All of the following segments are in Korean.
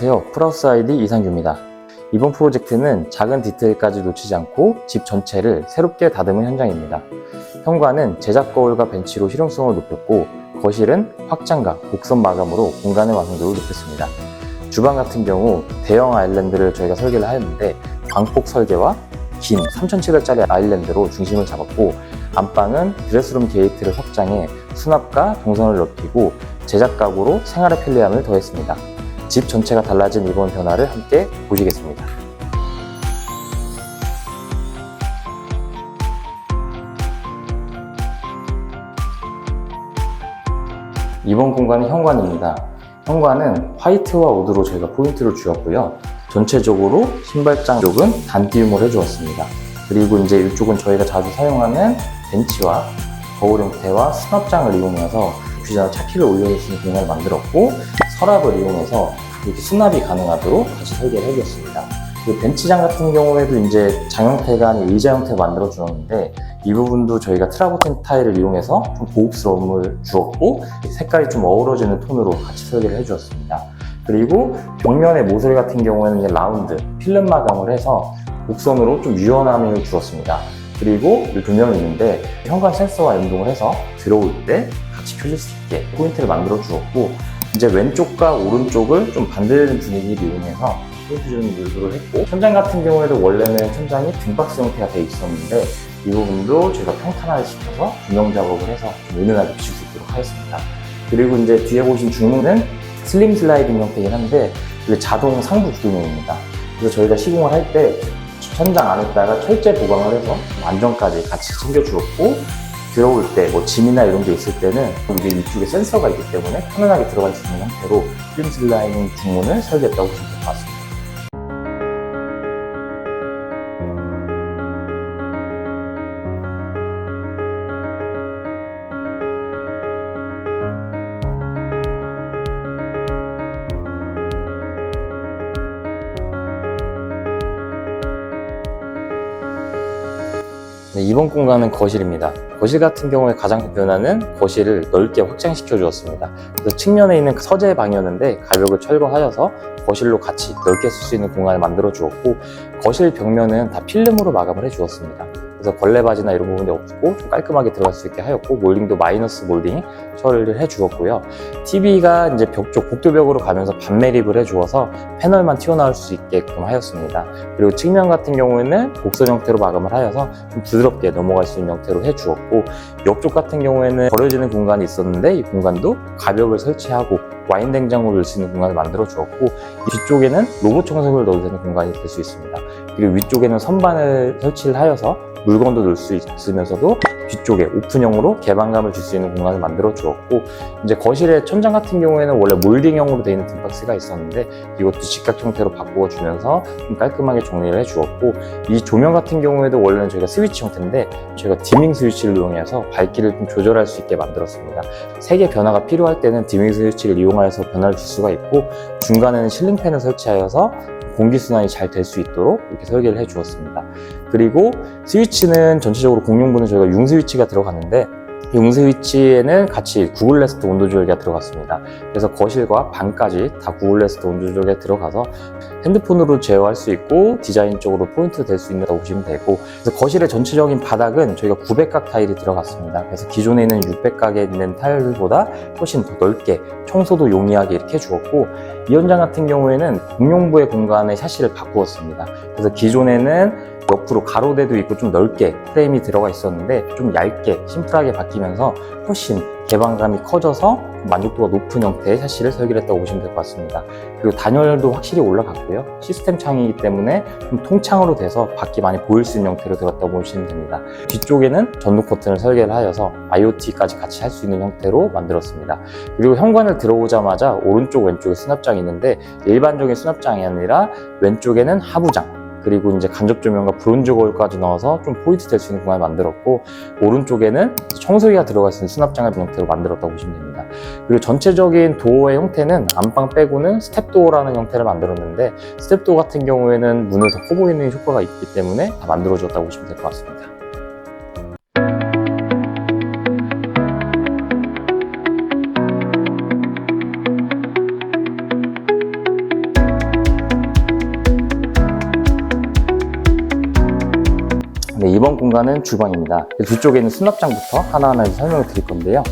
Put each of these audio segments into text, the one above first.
안녕하세요. 프라우스 아이디 이상규입니다. 이번 프로젝트는 작은 디테일까지 놓치지 않고 집 전체를 새롭게 다듬은 현장입니다. 현관은 제작 거울과 벤치로 실용성을 높였고 거실은 확장과 곡선 마감으로 공간의 완성도를 높였습니다. 주방 같은 경우 대형 아일랜드를 저희가 설계를 하였는데 광폭 설계와 긴 3,700짜리 아일랜드로 중심을 잡았고 안방은 드레스룸 게이트를 확장해 수납과 동선을 넓히고 제작 가구로 생활의 편리함을 더했습니다. 집 전체가 달라진 이번 변화를 함께 보시겠습니다. 이번 공간은 현관입니다. 현관은 화이트와 우드로 저희가 포인트를 주었고요. 전체적으로 신발장 쪽은 단띄움을 해주었습니다. 그리고 이제 이쪽은 저희가 자주 사용하는 벤치와 거울 형태와 수납장을 이용해서 뷰자나 차키를 올려줄 수 있는 공간을 만들었고 서랍을 이용해서 이렇게 수납이 가능하도록 같이 설계를 해주었습니다. 그 벤치장 같은 경우에도 이제 장형태가 아닌 의자 형태 만들어 주었는데 이 부분도 저희가 트라고텐 타일을 이용해서 좀 고급스러움을 주었고 색깔이 좀 어우러지는 톤으로 같이 설계를 해주었습니다. 그리고 벽면의 모서리 같은 경우에는 이제 라운드 필름 마감을 해서 곡선으로 좀 유연함을 주었습니다. 그리고 이 조명이 있는데 현관 센서와 연동을 해서 들어올 때 같이 켜질 수 있게 포인트를 만들어 주었고 이제 왼쪽과 오른쪽을 좀 반대되는 분위기를 이용해서 주는 요소를 했고 천장 같은 경우에도 원래는 천장이 등박스 형태가 되어 있었는데 이 부분도 저희가 평탄화를 시켜서 조명 작업을 해서 좀 은은하게 비출 수 있도록 하였습니다. 그리고 이제 뒤에 보신 중문은 슬림 슬라이딩 형태이긴 한데 이게 자동 상부 기능입니다. 그래서 저희가 시공을 할 때 천장 안에다가 철제 보강을 해서 안전까지 같이 챙겨주었고 들어올 때 뭐 짐이나 이런 게 있을 때는 이게 위쪽에 센서가 있기 때문에 편안하게 들어갈 수 있는 형태로 슬림 슬라이딩 중문을 설계했다고 보시면 될 것 같습니다. 네, 이번 공간은 거실입니다. 거실 같은 경우에 가장 큰 변화는 거실을 넓게 확장시켜 주었습니다. 그래서 측면에 있는 서재 방이었는데 가벽을 철거하여서 거실로 같이 넓게 쓸 수 있는 공간을 만들어 주었고 거실 벽면은 다 필름으로 마감을 해 주었습니다. 그래서 걸레 바지나 이런 부분이 없고 좀 깔끔하게 들어갈 수 있게 하였고 몰딩도 마이너스 몰딩 처리를 해 주었고요. TV가 이제 벽 쪽 복도벽으로 가면서 반매립을 해 주어서 패널만 튀어나올 수 있게끔 하였습니다. 그리고 측면 같은 경우에는 곡선 형태로 마감을 하여서 좀 부드럽게 넘어갈 수 있는 형태로 해 주었고 옆쪽 같은 경우에는 버려지는 공간이 있었는데 이 공간도 가벽을 설치하고 와인 냉장고를 넣을 수 있는 공간을 만들어 주었고 이 뒤쪽에는 로봇 청소기를 넣어도 되는 공간이 될 수 있습니다. 그리고 위쪽에는 선반을 설치를 하여서 물건도 넣을 수 있으면서도 뒤쪽에 오픈형으로 개방감을 줄 수 있는 공간을 만들어 주었고 이제 거실의 천장 같은 경우에는 원래 몰딩형으로 되어 있는 등박스가 있었는데 이것도 직각 형태로 바꾸어 주면서 좀 깔끔하게 정리를 해 주었고 이 조명 같은 경우에도 원래는 저희가 스위치 형태인데 저희가 디밍 스위치를 이용해서 밝기를 좀 조절할 수 있게 만들었습니다. 색의 변화가 필요할 때는 디밍 스위치를 이용하여서 변화를 줄 수가 있고 중간에는 실링팬을 설치하여서 공기순환이 잘 될 수 있도록 이렇게 설계를 해 주었습니다. 그리고 스위치는 전체적으로 공용부는 저희가 융 스위치가 들어갔는데 융 스위치에는 같이 구글 레스트 온도 조절기가 들어갔습니다. 그래서 거실과 방까지 다 구글 레스트 온도 조절기가 들어가서 핸드폰으로 제어할 수 있고 디자인적으로 포인트 될 수 있다고 보시면 되고 그래서 거실의 전체적인 바닥은 저희가 900각 타일이 들어갔습니다. 그래서 기존에 있는 600각에 있는 타일보다 훨씬 더 넓게 청소도 용이하게 이렇게 해주었고 이 현장 같은 경우에는 공용부의 공간에 샤시를 바꾸었습니다. 그래서 기존에는 옆으로 가로대도 있고 좀 넓게 프레임이 들어가 있었는데 좀 얇게 심플하게 바뀌면서 훨씬 개방감이 커져서 만족도가 높은 형태의 샤시를 설계를 했다고 보시면 될 것 같습니다. 그리고 단열도 확실히 올라갔고요. 시스템 창이기 때문에 좀 통창으로 돼서 밖이 많이 보일 수 있는 형태로 들었다고 보시면 됩니다. 뒤쪽에는 전동 커튼을 설계를 하여서 IoT까지 같이 할 수 있는 형태로 만들었습니다. 그리고 현관을 들어오자마자 오른쪽 왼쪽에 수납장이 있는데 일반적인 수납장이 아니라 왼쪽에는 하부장 그리고 이제 간접 조명과 브론즈 거울까지 넣어서 좀 포인트 될 수 있는 공간을 만들었고 오른쪽에는 청소기가 들어갈 수 있는 수납장을 형태로 만들었다고 보시면 됩니다. 그리고 전체적인 도어의 형태는 안방 빼고는 스텝도어라는 형태를 만들었는데 스텝도어 같은 경우에는 문을 더커 보이는 효과가 있기 때문에 다 만들어졌다고 보시면 될 것 같습니다. 이번 공간은 주방입니다. 뒤쪽에는 수납장부터 하나하나 설명을 드릴 건데요.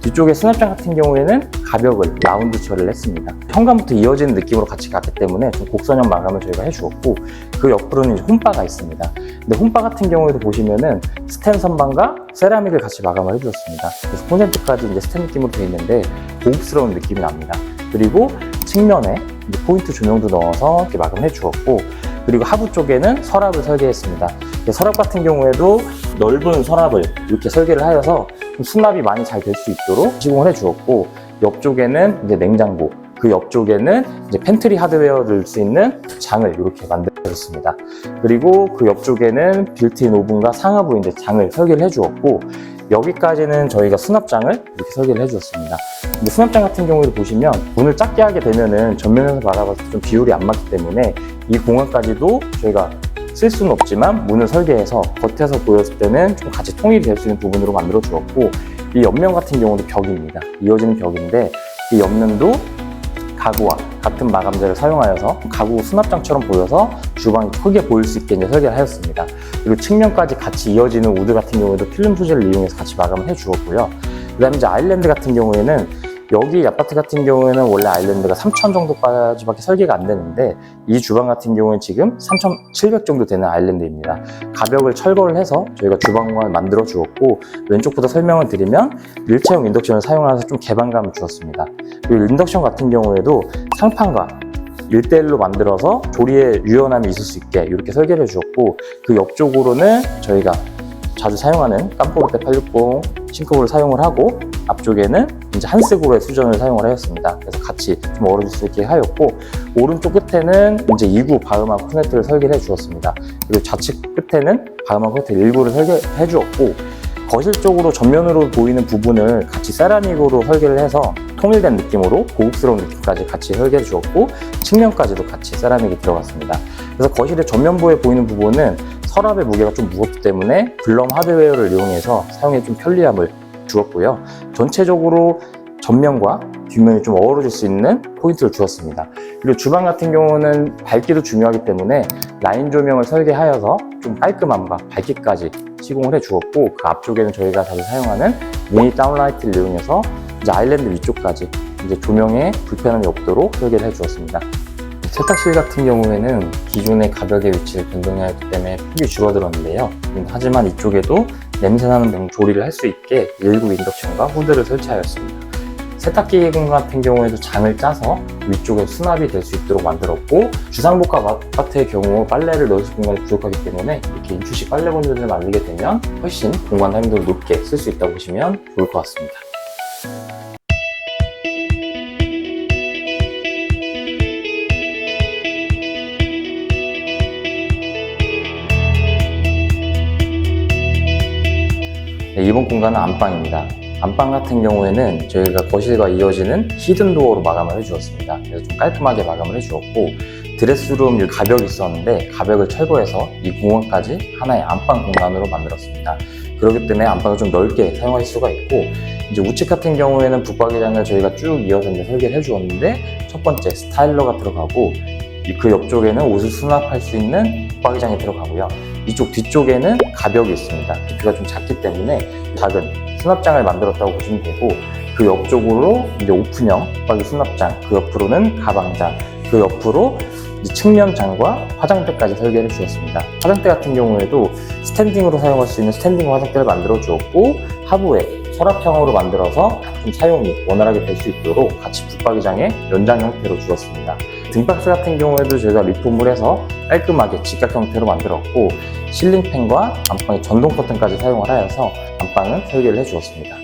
뒤쪽에 수납장 같은 경우에는 가벽을 라운드 처리를 했습니다. 현관부터 이어지는 느낌으로 같이 갔기 때문에 좀 곡선형 마감을 저희가 해주었고 그 옆으로는 홈바가 있습니다. 근데 홈바 같은 경우에도 보시면은 스텐 선반과 세라믹을 같이 마감을 해주었습니다. 그래서 콘센트까지 이제 스텐 느낌으로 되어 있는데 고급스러운 느낌이 납니다. 그리고 측면에 포인트 조명도 넣어서 이렇게 마감해 주었고 그리고 하부 쪽에는 서랍을 설계했습니다. 서랍 같은 경우에도 넓은 서랍을 이렇게 설계를 하여서 좀 수납이 많이 잘 될 수 있도록 시공을 해 주었고 옆쪽에는 이제 냉장고 그 옆쪽에는 이제 팬트리 하드웨어 넣을 수 있는 장을 이렇게 만들어줬습니다. 그리고 그 옆쪽에는 빌트인 오븐과 상하부 이제 장을 설계를 해주었고 여기까지는 저희가 수납장을 이렇게 설계를 해주었습니다. 근데 수납장 같은 경우에도 보시면 문을 작게 하게 되면은 전면에서 바라봤을 때 좀 비율이 안 맞기 때문에 이 공간까지도 저희가 쓸 수는 없지만 문을 설계해서 겉에서 보였을 때는 좀 같이 통일이 될 수 있는 부분으로 만들어 주었고 이 옆면 같은 경우도 벽입니다. 이어지는 벽인데 이 옆면도 가구와 같은 마감재를 사용하여서 가구 수납장처럼 보여서 주방이 크게 보일 수 있게 이제 설계를 하였습니다. 그리고 측면까지 같이 이어지는 우드 같은 경우에도 필름 소재를 이용해서 같이 마감을 해 주었고요. 그 다음에 이제 아일랜드 같은 경우에는 여기 아파트 같은 경우에는 원래 아일랜드가 3,000 정도까지밖에 설계가 안 되는데 이 주방 같은 경우는 지금 3,700 정도 되는 아일랜드입니다. 가벽을 철거를 해서 저희가 주방 공간을 만들어 주었고 왼쪽부터 설명을 드리면 일체형 인덕션을 사용해서 좀 개방감을 주었습니다. 그리고 인덕션 같은 경우에도 상판과 1대1로 만들어서 조리에 유연함이 있을 수 있게 이렇게 설계를 해 주었고 그 옆쪽으로는 저희가 자주 사용하는 깜포르테 860 싱크볼을 사용을 하고 앞쪽에는 이제 한스고의 수전을 사용을 하였습니다. 그래서 같이 좀 어우러질 수 있게 하였고 오른쪽 끝에는 이제 2구 바흐마 코네트를 설계를 해 주었습니다. 그리고 좌측 끝에는 바흐마 코네트 일부를 설계해 주었고 거실 쪽으로 전면으로 보이는 부분을 같이 세라믹으로 설계를 해서 통일된 느낌으로 고급스러운 느낌까지 같이 설계해 주었고 측면까지도 같이 세라믹이 들어갔습니다. 그래서 거실의 전면부에 보이는 부분은 서랍의 무게가 좀 무겁기 때문에 블럼 하드웨어를 이용해서 사용에 좀 편리함을 주었고요. 전체적으로 전면과 뒷면이 좀 어우러질 수 있는 포인트를 주었습니다. 그리고 주방 같은 경우는 밝기도 중요하기 때문에 라인 조명을 설계하여서 좀 깔끔함과 밝기까지 시공을 해 주었고 그 앞쪽에는 저희가 자주 사용하는 미니 다운라이트를 이용해서 이제 아일랜드 위쪽까지 이제 조명에 불편함이 없도록 설계를 해 주었습니다. 세탁실 같은 경우에는 기존의 가벽의 위치를 변동하기 때문에 폭이 줄어들었는데요. 음, 하지만 이쪽에도 냄새나는 명 조리를 할 수 있게 일구 인덕션과 후드를 설치하였습니다. 세탁기 공간 같은 경우에도 장을 짜서 위쪽에 수납이 될 수 있도록 만들었고 주상복합 아파트의 경우 빨래를 넣을 공간이 부족하기 때문에 이렇게 인추식 빨래 건조대를 만들게 되면 훨씬 공간 활용도를 높게 쓸 수 있다고 보시면 좋을 것 같습니다. 공간은 안방입니다. 안방 같은 경우에는 저희가 거실과 이어지는 히든 도어로 마감을 해주었습니다. 그래서 좀 깔끔하게 마감을 해주었고 드레스룸 이 가벽이 있었는데 가벽을 철거해서 이 공간까지 하나의 안방 공간으로 만들었습니다. 그렇기 때문에 안방을 좀 넓게 사용하실 수가 있고 이제 우측 같은 경우에는 붙박이장을 저희가 쭉 이어서 이제 설계를 해주었는데 첫 번째 스타일러가 들어가고 이그 옆쪽에는 옷을 수납할 수 있는 붙박이장이 들어가고요. 이쪽 뒤쪽에는 가벽이 있습니다. 부피가 좀 작기 때문에 작은 수납장을 만들었다고 보시면 되고 그 옆쪽으로 이제 오픈형 붙박이 수납장, 그 옆으로는 가방장, 그 옆으로 측면장과 화장대까지 설계를 주었습니다. 화장대 같은 경우에도 스탠딩으로 사용할 수 있는 스탠딩 화장대를 만들어 주었고 하부에 서랍형으로 만들어서 좀 사용이 원활하게 될 수 있도록 같이 붙박이장의 연장 형태로 주었습니다. 등박스 같은 경우에도 저희가 리폼을 해서 깔끔하게 직각 형태로 만들었고 실링팬과 안방에 전동 커튼까지 사용을 하여서 안방은 설계를 해주었습니다.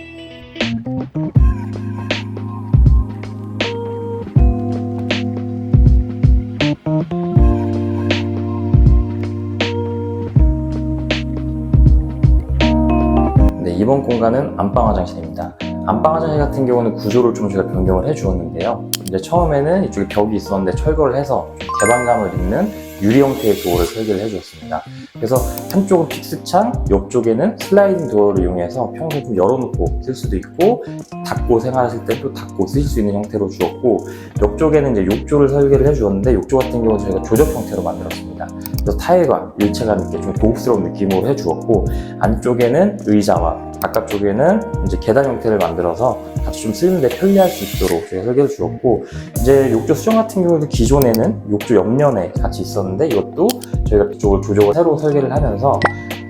네, 이번 공간은 안방 화장실입니다. 안방 화장실 같은 경우는 구조를 좀 저희가 변경을 해 주었는데요. 이제 처음에는 이쪽에 벽이 있었는데 철거를 해서 좀 개방감을 있는 유리 형태의 도어를 설계를 해 주었습니다. 그래서 한쪽은 픽스창, 옆쪽에는 슬라이딩 도어를 이용해서 평소에 좀 열어놓고 쓸 수도 있고 닫고 생활하실 때 또 닫고 쓰실 수 있는 형태로 주었고 옆쪽에는 이제 욕조를 설계를 해 주었는데 욕조 같은 경우는 저희가 조적 형태로 만들었습니다. 그래서 타일과 일체감 있게 좀 고급스러운 느낌으로 해주었고 안쪽에는 의자와 바깥 쪽에는 이제 계단 형태를 만들어서 같이 좀 쓰는데 편리할 수 있도록 저희가 설계를 주었고 이제 욕조 수정 같은 경우도 기존에는 욕조 옆면에 같이 있었는데 이것도 저희가 이쪽을 조정을 새로 설계를 하면서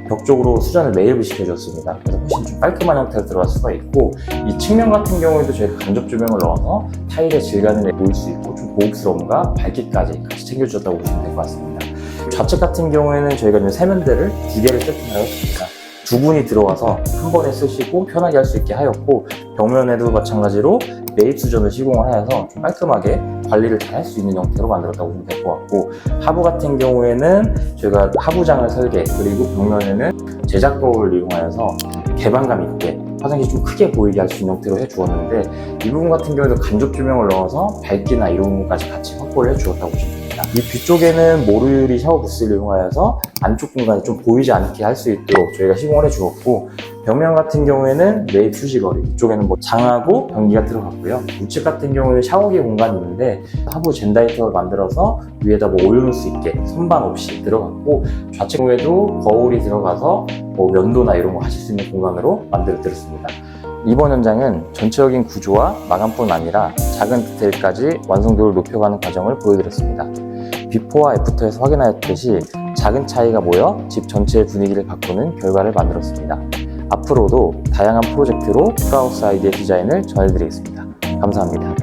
벽 쪽으로 수전을 매입을 시켜줬습니다. 그래서 훨씬 좀 깔끔한 형태로 들어갈 수가 있고 이 측면 같은 경우에도 저희가 간접 조명을 넣어서 타일의 질감을 보일 수 있고 좀 고급스러움과 밝기까지 같이 챙겨주셨다고 보시면 될 것 같습니다. 좌측 같은 경우에는 저희가 이제 세면대를 두 개를 세팅하였습니다. 두 분이 들어가서 한 번에 쓰시고 편하게 할 수 있게 하였고 벽면에도 마찬가지로 매입 수전을 시공을 하여서 좀 깔끔하게 관리를 잘 할 수 있는 형태로 만들었다고 보시면 될 것 같고 하부 같은 경우에는 저희가 하부장을 설계 그리고 벽면에는 제작 거울을 이용하여서 개방감 있게 화장실 좀 크게 보이게 할 수 있는 형태로 해주었는데 이 부분 같은 경우에도 간접 조명을 넣어서 밝기나 이런 것까지 같이 확보를 해주었다고 보시면 됩니다. 이 뒤쪽에는 모르유리 샤워 부스를 이용하여서 안쪽 공간이 좀 보이지 않게 할 수 있도록 저희가 시공을 해주었고 벽면 같은 경우에는 매입 휴지거리 이쪽에는 뭐 장하고 변기가 들어갔고요. 우측 같은 경우에는 샤워기 공간이 있는데 하부 젠다이터를 만들어서 위에다 뭐 올려놓을 수 있게 선반 없이 들어갔고 좌측 경우에도 거울이 들어가서 뭐 면도나 이런 거 하실 수 있는 공간으로 만들어 드렸습니다. 이번 현장은 전체적인 구조와 마감뿐 아니라 작은 디테일까지 완성도를 높여가는 과정을 보여드렸습니다 비포와 애프터에서 확인하였듯이 작은 차이가 모여 집 전체의 분위기를 바꾸는 결과를 만들었습니다. 앞으로도 다양한 프로젝트로 프라우스 아이디의 디자인을 전해드리겠습니다. 감사합니다.